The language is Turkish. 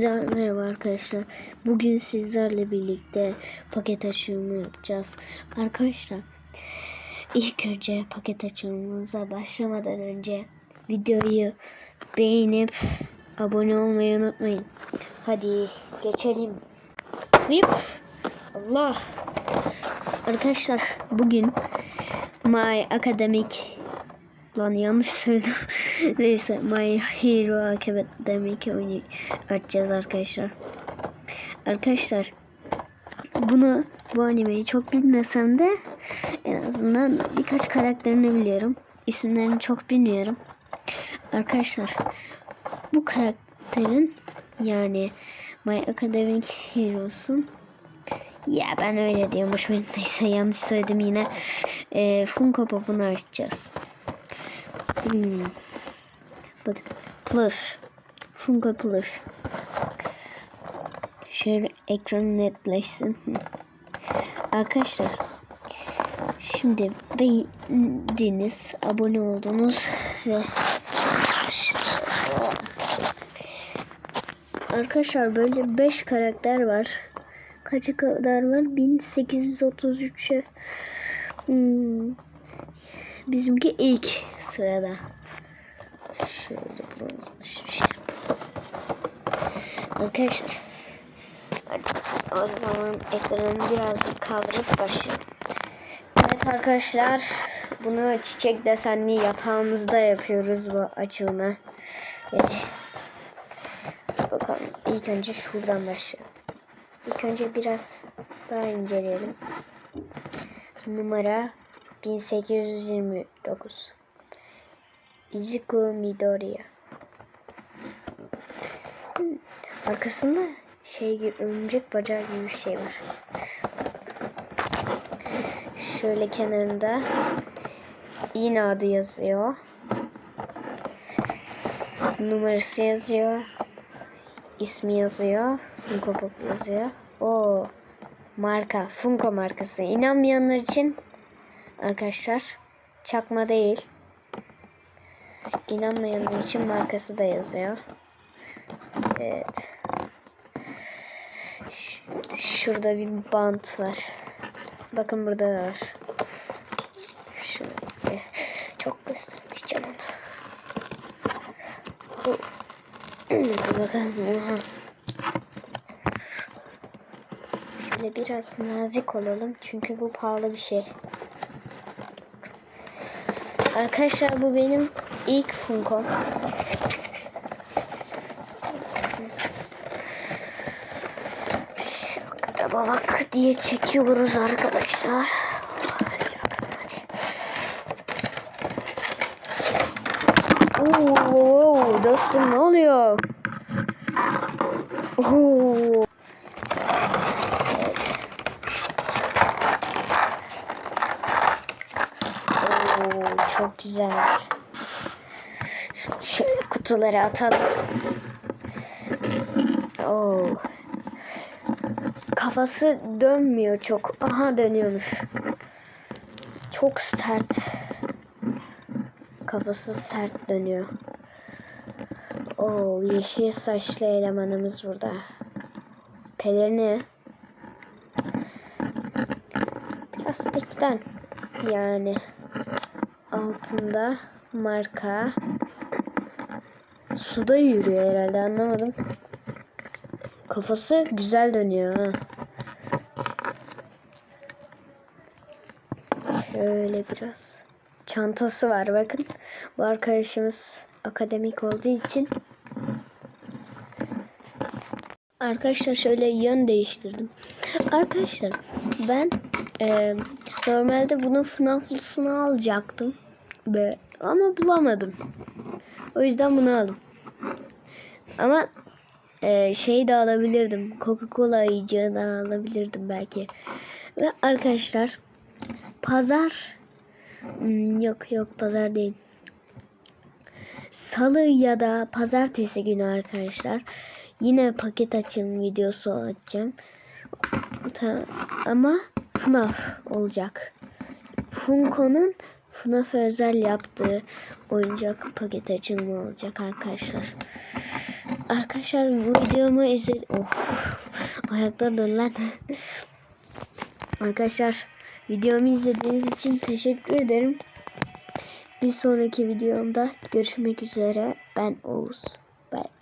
Hepinize merhaba arkadaşlar. Bugün sizlerle birlikte paket açılımı yapacağız. Arkadaşlar ilk önce paket açılımımıza başlamadan önce videoyu beğenip abone olmayı unutmayın. Hadi geçelim. Hip. Allah. Arkadaşlar bugün My Academic Lan yanlış söyledim. Neyse My Hero Academic oyunu açacağız arkadaşlar. Arkadaşlar bunu bu animeyi çok bilmesem de en azından birkaç karakterini biliyorum. İsimlerini çok bilmiyorum. Arkadaşlar bu karakterin yani My Academic Heroes'un ya ben öyle diyormuş. Neyse yanlış söyledim yine. E, Funko Pop'unu açacağız. Hmm. Bakın. Plush. Funko Plush. Şöyle ekran netleşsin. Arkadaşlar. Şimdi beğendiniz, abone oldunuz ve Arkadaşlar böyle 5 karakter var. Kaça kadar var? 1833'e. Hmm. Bizimki ilk sırada. Şöyle bronzlaşmış. Şey Arkadaşlar. O zaman ekranı birazcık kaldırıp başlayalım. Evet arkadaşlar. Bunu çiçek desenli yatağımızda yapıyoruz bu açılma. Yani, bakalım ilk önce şuradan başlayalım. İlk önce biraz daha inceleyelim. Numara 1829 Izuku Midoriya. Arkasında şey gibi örümcek bacağı gibi bir şey var. Şöyle kenarında yine adı yazıyor. Numarası yazıyor. ismi yazıyor. Funko Pop yazıyor. O marka Funko markası. İnanmayanlar için arkadaşlar çakma değil. İnanmayanlar için markası da yazıyor. Evet. Şurada bir bant var. Bakın burada da var. Şöyle. Çok göstermeyeceğim onu. Bakın. Şöyle biraz nazik olalım. Çünkü bu pahalı bir şey. Arkadaşlar bu benim ilk Funko. Şakta balak diye çekiyoruz arkadaşlar. Oo, dostum ne oluyor? Oo. Çok güzel. Şöyle kutuları atalım. Oo. Kafası dönmüyor çok. Aha dönüyormuş. Çok sert. Kafası sert dönüyor. Oo, yeşil saçlı elemanımız burada. Pelerini plastikten yani altında marka suda yürüyor herhalde anlamadım. Kafası güzel dönüyor ha. Şöyle biraz çantası var bakın. Bu arkadaşımız akademik olduğu için Arkadaşlar şöyle yön değiştirdim. Arkadaşlar ben e, normalde bunun FNAF'lısını alacaktım. Be, ama bulamadım. O yüzden bunu aldım. Ama e, şey de alabilirdim. Coca-Cola ayıcığı da alabilirdim belki. Ve arkadaşlar pazar hmm, yok yok pazar değil. Salı ya da pazartesi günü arkadaşlar yine paket açım videosu atacağım. Tamam. Ama FNAF olacak. Funko'nun FNAF özel yaptığı oyuncak paket açılımı olacak arkadaşlar. Arkadaşlar bu videomu izle... Oh. Ayakta dur lan. Arkadaşlar videomu izlediğiniz için teşekkür ederim. Bir sonraki videomda görüşmek üzere. Ben Oğuz. Bye.